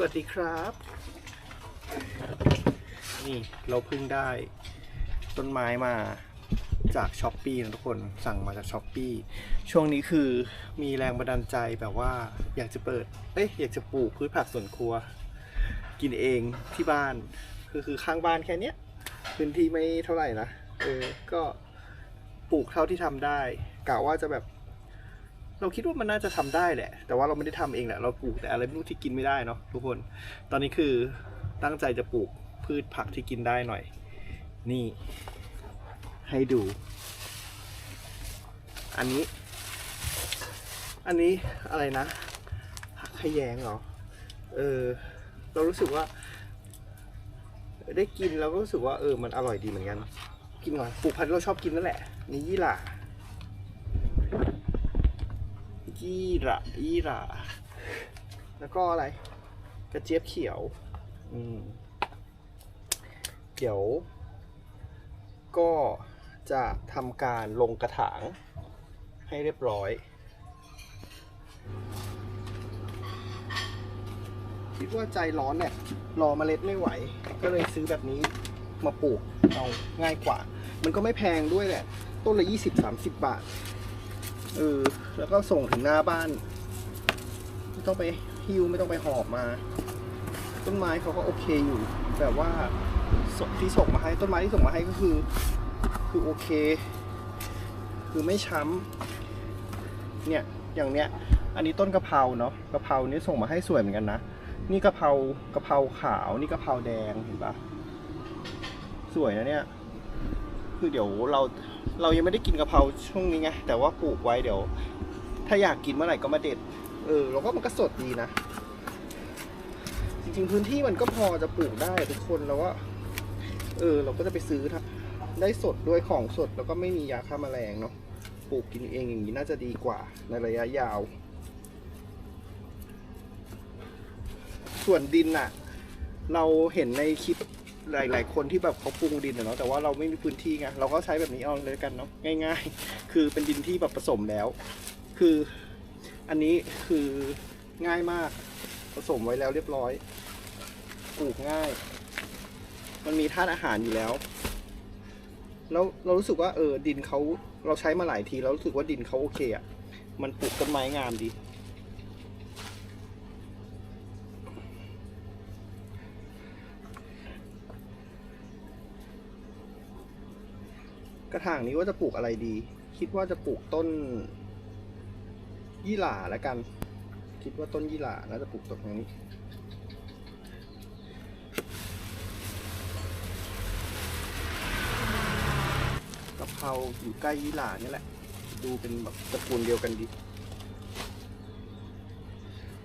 สวัสดีครับ นี่เราเพิ่งได้ต้นไม้มาจากช้อปปีนะทุกคนสั่งมาจากช้อปปีช่วงนี้คือมีแรงบันดาลใจแบบว่าอยากจะเปิด เอ้ยอยากจะปลูกพืชผักสวนครัว กินเองที่บ้านคือคือข้างบ้านแค่เนี้ยพื้นที่ไม่เท่าไหร่นะเออก็ปลูกเท่าที่ทำได้กะว่าจะแบบ เราคิดว่ามันน่าจะทำได้แหละ แต่ว่าเราไม่ได้ทำเองแหละ เราปลูกแต่อะไรไม่รู้ที่กินไม่ได้เนาะทุกคน ตอนนี้คือตั้งใจจะปลูกพืชผักที่กินได้หน่อย นี่ ให้ดู อันนี้ อันนี้อะไรนะผักขยงเหรอ เออ เรารู้สึกว่า ได้กินเราก็รู้สึกว่าเออ มันอร่อยดีเหมือนกัน กินก่อน ปลูกพันธุ์ที่เราชอบกินนั่นแหละ นี่ยี่หร่า ยี่หร่ายี่หร่าแล้วก็อะไร กระเจี๊ยบเขียวอืมเดี๋ยว ก็จะทำการลงกระถางให้เรียบร้อย คิดว่าใจร้อนเนี่ยรอเมล็ดไม่ไหว ก็เลยซื้อแบบนี้มาปลูกเอาง่ายกว่า มันก็ไม่แพงด้วยแหละ ต้นละยี่สิบสามสิบบาท แล้วก็ส่งถึงหน้าบ้าน ไม่ต้องไปฮิ้วไม่ต้องไปหอบมา ต้นไม้เขาก็โอเคอยู่ แบบว่าสที่ส่งมาให้ต้นไม้ที่ส่งมาให้ก็คือ คือโอเค คือไม่ช้ำเนี่ยอย่างเนี้ย อันนี้ต้นกะเพราเนาะกะเพรานี่ส่งมาให้สวยเหมือนกันนะนี่กะเพรากะเพราขาวนี่กะเพราแดงเห็นปะสวยนะเนี่ย คือเดี๋ยวเรา เรายังไม่ได้กินกะเพราช่วงนี้ไงแต่ว่าปลูกไว้เดี๋ยว ถ้าอยากกินเมื่อไหร่ก็มาเด็ด เออแล้วก็มันก็สดดีนะ จริงๆพื้นที่มันก็พอจะปลูกได้ทุกคนแล้วว่าเออ เราก็จะไปซื้อทะได้สดด้วยของสดแล้วก็ไม่มียาฆ่าแมลงเนาะปลูกกินเองอย่างนี้น่าจะดีกว่าในระยะยาว ส่วนดินน่ะเราเห็นในคลิป หลาย ๆ คนที่แบบเขาปรุงดินอะเนาะแต่ว่าเราไม่มีพื้นที่ไงเราก็ใช้แบบนี้เอาเลยกันเนาะง่าย ๆ คือเป็นดินที่แบบผสมแล้ว คืออันนี้คือง่ายมาก ผสมไว้แล้วเรียบร้อยปลูกง่าย มันมีธาตุอาหารอยู่แล้วแล้วเรารู้สึกว่าเออดินเขาเราใช้มาหลายทีแล้วรู้สึกว่าดินเขาโอเคอะ่ะมันปลูกต้นไม้งามดี ระถางนี้ว่าจะปลูกอะไรดี คิดว่าจะปลูกต้น ยี่หร่าแล้วกัน คิดว่าต้นยี่หร่าน่าจะปลูกตรงนี้กะเพราอยู่ใกล้ยี่หร่านี่แหละ ดูเป็นแบบตระกูลเดียวกันดี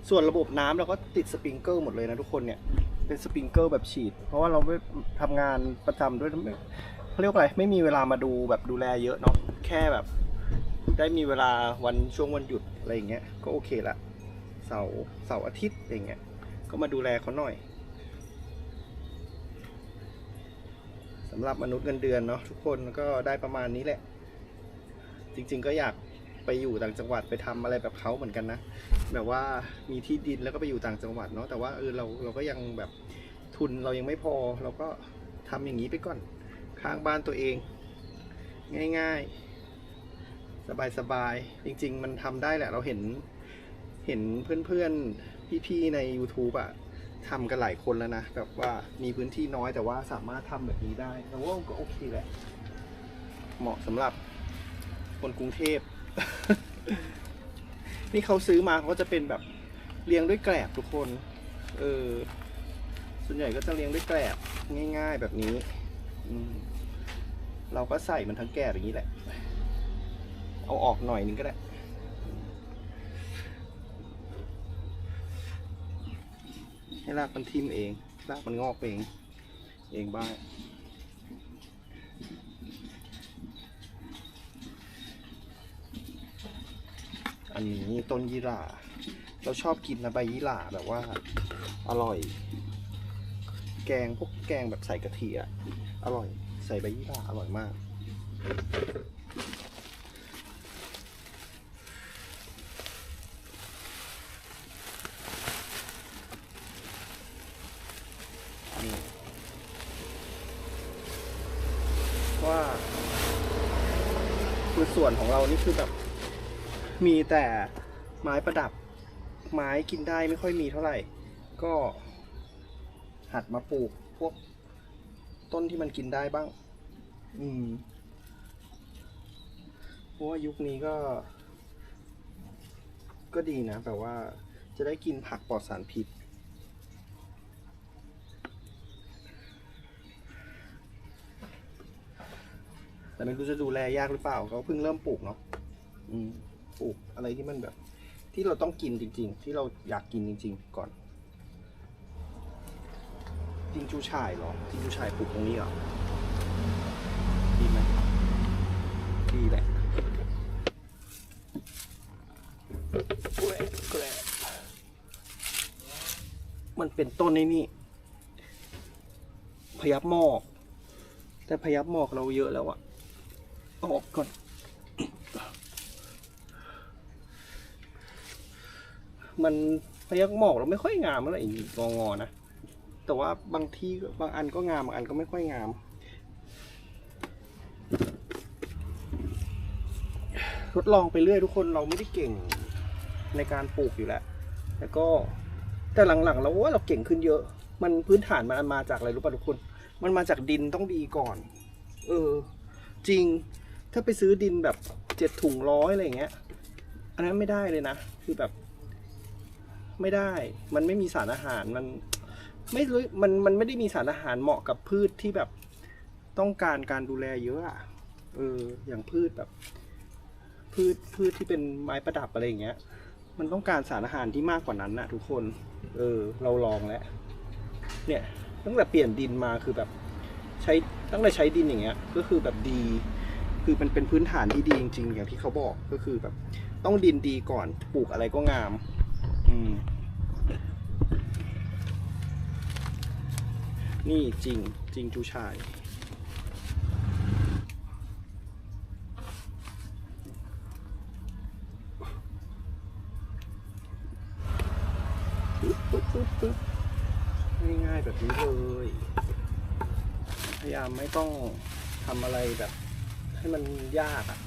ส่วนระบบน้ำเราก็ติดสปริงเกิลหมดเลยนะทุกคนเนี่ยเป็นสปริงเกิลแบบฉีด เพราะว่าเราไม่ทำงานประจำด้วยไม่ เขาเรียกว่าอะไรไม่มีเวลามาดูแบบดูแลเยอะเนาะแค่แบบ ได้มีเวลาวันช่วงวันหยุดอะไรอย่างเงี้ยก็โอเคละเสาร์เสาร์อาทิตย์อย่างเงี้ยก็มาดูแลเขาหน่อยสำหรับมนุษย์เงินเดือนเนาะทุกคนก็ได้ประมาณนี้แหละ จริง ๆ ก็อยากไปอยู่ต่างจังหวัดไปทำอะไรแบบเขาเหมือนกันนะแบบว่ามีที่ดินแล้วก็ไปอยู่ต่างจังหวัดเนาะแต่ว่าเออเราเราก็ยังแบบทุนเรายังไม่พอเราก็ทำอย่างนี้ไปก่อน ข้างบ้านตัวเอง ง่ายๆ สบายๆ จริง ๆ มันทำได้แหละ เราเห็นเห็นเพื่อนๆ พี่ๆ ใน YouTube อะทำกันหลายคนแล้วนะ แบบว่ามีพื้นที่น้อยแต่ว่าสามารถทำแบบนี้ได้เราว่าก็โอเคแหละ เหมาะสำหรับคนกรุงเทพ นี่เขาซื้อมาเขาก็จะเป็นแบบเลี้ยงด้วยแกลบทุกคน เออ ส่วนใหญ่ก็จะเลี้ยงด้วยแกลบง่าย ๆ แบบนี้ อืม เราก็ใส่มันทั้งแกลบอย่างนี้แหละ เอาออกหน่อยนึงก็ได้ให้รากมันทิ่มเอง รากมันงอกเอง เองบ้างอันนี้ต้นยี่หร่า เราชอบกินนะใบยี่หร่าแบบว่า อร่อย แกงพวกแกงแบบใส่กะทิอะอร่อย ใส่ใบยี่หร่าอร่อยมาก นี่ว่าคือส่วนของเรานี่คือแบบ มีแต่ไม้ประดับ ไม้กินได้ไม่ค่อยมีเท่าไหร่ ก็หัดมาปลูกพวก ต้นที่มันกินได้บ้าง อืมเพราะว่ายุคนี้ก็ ก็ดีนะแบบว่าจะได้กินผักปลอดสารพิษ แต่ไม่รู้จะดูแลยากหรือเปล่าเขาเพิ่งเริ่มปลูกเนาะอืมปลูกอะไรที่มันแบบ ที่เราต้องกินจริง ๆ ที่เราอยากกินจริง ๆ ก่อน จิงจูฉ่ายเหรอจิงจูฉ่ายปลูกตรงนี้เหรอดีไหมดีแหละแกรบแกรบมันเป็นต้นในนี่พยับหมอก แต่พยับหมอกเราเยอะแล้วอะออกก่อนมันพยักหมอกเราไม่ค่อยงามเท่าไหร่งองอๆนะ แต่ว่าบางที่บางอันก็งามบางอันก็ไม่ค่อยงาม ทดลองไปเรื่อยทุกคนเราไม่ได้เก่งในการปลูกอยู่แล้วแล้วก็แต่หลังๆเราว่าเราเก่งขึ้นเยอะ มันพื้นฐานมันมาจากอะไรรู้ป่ะทุกคน มันมาจากดินต้องดีก่อน เออ จริงถ้าไปซื้อดินแบบเจ็ดถุงร้อยอะไรเงี้ย อันนั้นไม่ได้เลยนะ คือแบบ ไม่ได้ มันไม่มีสารอาหารมัน ไม่รู้มันมันไม่ได้มีสารอาหารเหมาะกับพืชที่แบบต้องการการดูแลเยอะอะเออ อย่างพืชแบบ พืชพืชที่เป็นไม้ประดับอะไรอย่างเงี้ย มันต้องการสารอาหารที่มากกว่านั้นนะทุกคน เออ เราลองแล้ว เนี่ย ตั้งแต่เปลี่ยนดินมาคือแบบใช้ตั้งแต่ใช้ดินอย่างเงี้ย ก็คือแบบดี คือมันเป็นพื้นฐานที่ดีจริงๆอย่างที่เขาบอกก็คือแบบ ต้องดินดีก่อนปลูกอะไรก็งาม อืม นี่จริงจริงจูชาย ง่ายๆแบบนี้เลย พยายามไม่ต้องทำอะไรแบบ ให้มันยากอะ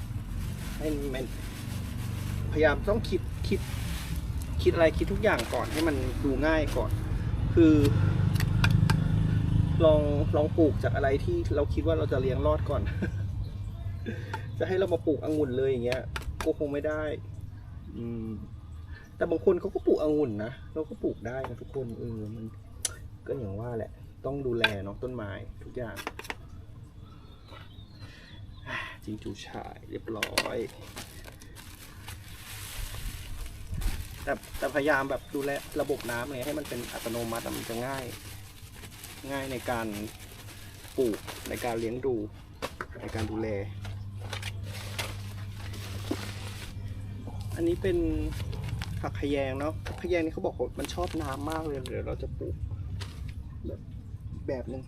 ให้มันพยายามต้องคิดคิด คิดอะไรคิดทุกอย่างก่อนให้มันดูง่ายก่อน คือ ลองลองปลูกจากอะไรที่เราคิดว่าเราจะเลี้ยงรอดก่อน จะให้เรามาปลูกองุ่นเลยอย่างเงี้ยก็คงไม่ได้ อืม แต่บางคนเขาก็ปลูกองุ่นนะเราก็ปลูกได้นะทุกคนเออมัน ก็อย่างว่าแหละ ต้องดูแลเนาะต้นไม้ทุกอย่างอะจิงจูฉ่ายเรียบร้อยแต่แต่พยายามแบบดูแลระบบน้ำอะไรให้มันเป็นอัตโนมัติมันจะง่าย ง่ายในการปลูกในการเลี้ยงดูในการดูแล อันนี้เป็นผักขยงเนาะผักขยงนี่เขาบอกว่ามันชอบน้ำมากเลยเดี๋ยวเราจะปลูกแบบแบบหนึ่ง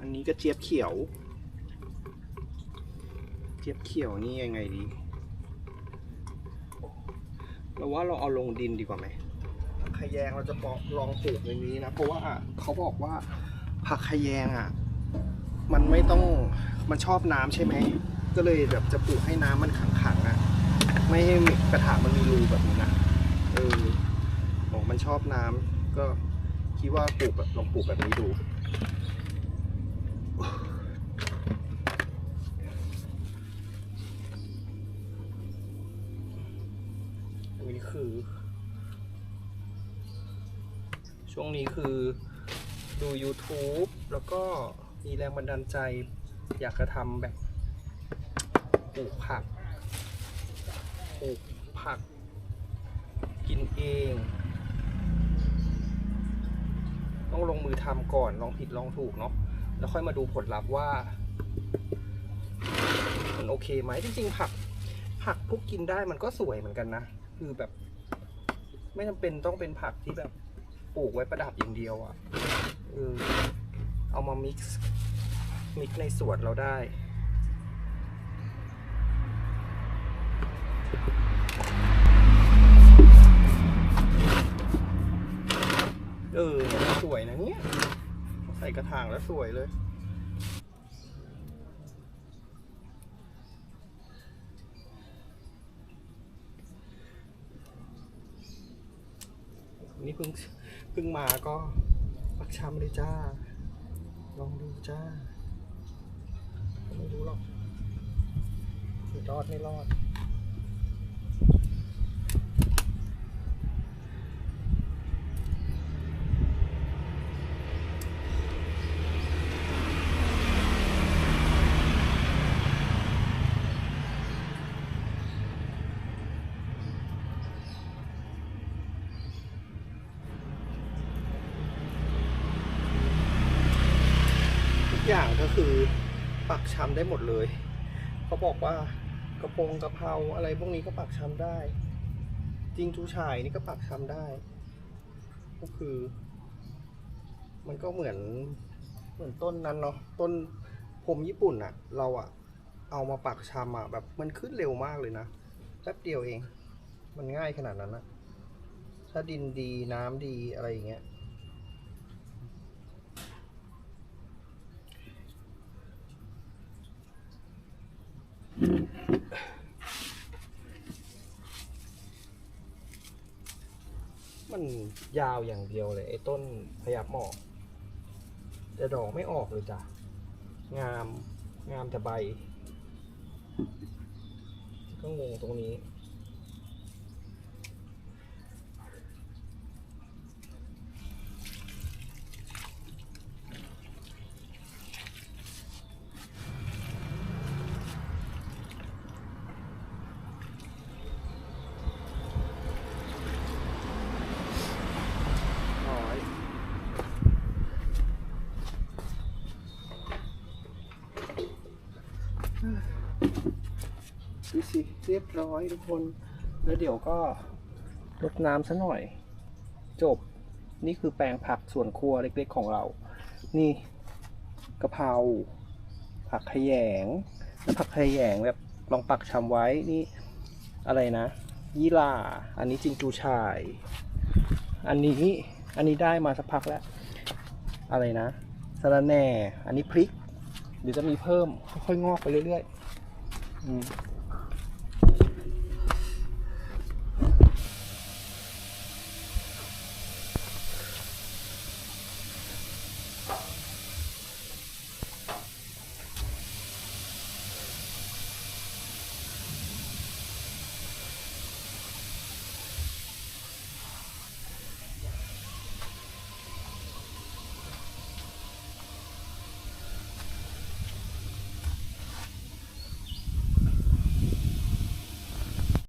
อันนี้ก็เจี๊ยบเขียว เจี๊ยบเขียวนี่ยังไงดีเราว่าเราเอาลงดินดีกว่าไหม ขยงเราจะปอกลองปลูกในนี้นะ เพราะว่าเขาบอกว่าผักขยงอะ มันไม่ต้องมันชอบน้ำใช่ไหม ก็เลยแบบจะปลูกให้น้ำมันขังๆอะ ไม่ให้กระถางมันมีรูแบบนี้นะ เออบอกมันชอบน้ำก็คิดว่าปลูกแบบลองปลูกแบบนี้ดู อันนี้คือ ช่วงนี้คือดู YouTube แล้วก็มีแรงบันดาลใจ อยากจะทำแบบปลูกผักปลูกผัก กินเอง ต้องลงมือทำก่อนลองผิดลองถูกเนาะแล้วค่อยมาดูผลลัพธ์ว่ามันโอเคไหมจริงๆผัก ผักพวกกินได้มันก็สวยเหมือนกันนะ คือแบบ ไม่จำเป็นต้องเป็นผักที่แบบ ปลูกไว้ประดับอย่างเดียวอะ่ะเออเอามา mix mix ในสวนเราได้เออสวยนะเนี่ย ใส่กระถางแล้วสวยเลย นี่เพิ่งเพิ่งมาก็ปักชำเลยจ้า ลองดูจ้า ไม่รู้หรอกรอดไม่รอด ทุก อย่างก็คือปักชำได้หมดเลย เขาบอกว่ากระโปรงกระเพราอะไรพวกนี้ก็ปักชำได้ จริงจูชายนี่ก็ปักชำได้ ก็คือ มันก็เหมือนเหมือนต้นนั้นเนาะต้นผมญี่ปุ่นอะเราอะเอามาปักชำอะแบบมันขึ้นเร็วมากเลยนะแป๊บเดียวเอง มันง่ายขนาดนั้นนะถ้าดินดีน้ำดีอะไรอย่างเงี้ย มันยาวอย่างเดียวเลยไอ้ต้นพยับหมอกแต่ดอกไม่ออกเลยจ้ะ งาม งามแต่ใบ ก็งงตรงนี้ ร้อย ดูสิเรียบร้อยทุกคน แล้วเดี๋ยวก็รดน้ำซะหน่อย จบ นี่คือแปลงผักสวนครัวเล็กๆของเรา นี่กะเพราผักขยงแล้วผักขยงแบบลองปักชำไว้นี่อะไรนะ ยี่หร่าอันนี้จิงจูชาย อันนี้อันนี้ได้มาสักพักแล้ว อะไรนะสะระแหน่ อันนี้พริกเดี๋ยวจะมีเพิ่มค่อยๆงอกไปเรื่อยๆอืม